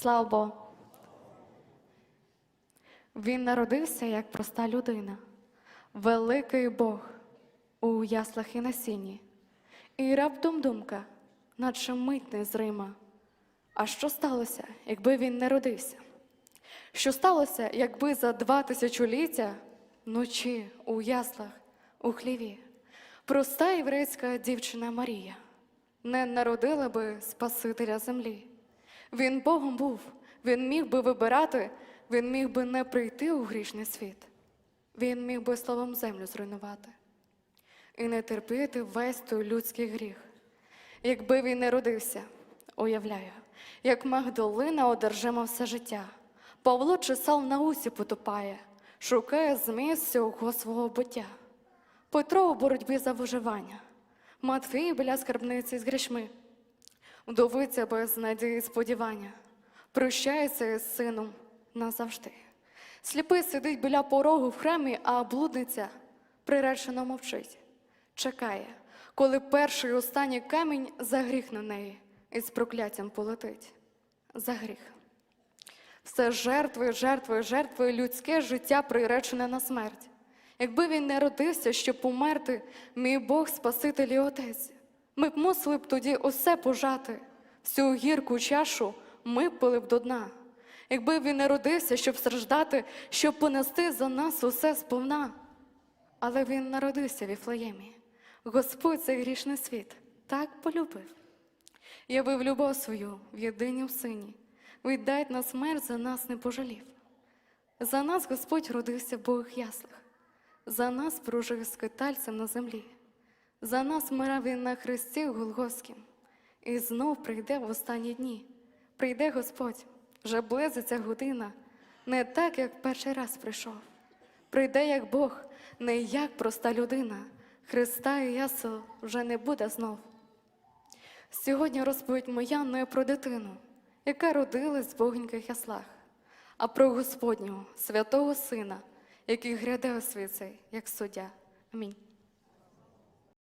Слава Богу. Він народився як проста людина, великий Бог у яслах і насінні. І раптом думка, наче мить незрима. А що сталося, якби він не родився? Що сталося, якби за два тисячоліття вночі у яслах у хліві проста єврейська дівчина Марія не народила би Спасителя землі? Він Богом був, він міг би вибирати, він міг би не прийти у грішний світ, він міг би словом землю зруйнувати і не терпіти весь той людський гріх. Якби він не родився, уявляю, як Магдалина одержима все життя. Павло чесал в науці потопає, шукає зміст всього свого буття. Петро у боротьбі за виживання, Матвій біля скарбниці з грішми, вдовиця без надії і сподівання, прощається із сином назавжди. Сліпий сидить біля порогу в храмі, а блудниця приречено мовчить, чекає, коли перший останній камінь за гріх на неї із прокляттям полетить. За гріх. Все жертвою, жертвою, жертвою людське життя приречене на смерть. Якби він не родився, щоб померти, мій Бог Спаситель і Отець, ми б мусили б тоді усе пожати, всю гірку чашу ми б пили б до дна. Якби він не родився, щоб страждати, щоб понести за нас усе сповна. Але він народився в Іфлеємі. Господь цей грішний світ так полюбив. Явив любов свою в єдинім сині, віддать на смерть за нас не пожалів. За нас Господь родився в Богих яслах, за нас прожив скитальцем на землі, за нас вмирав він на хресті Голгофськім, і знов прийде в останні дні. Прийде Господь, вже близиться година, не так, як перший раз прийшов. Прийде як Бог, не як проста людина. Христа і ясел вже не буде знов. Сьогодні розповідь моя не про дитину, яка родилась в богеньких яслах, а про Господнього, святого Сина, який гряде у світ як суддя. Амінь.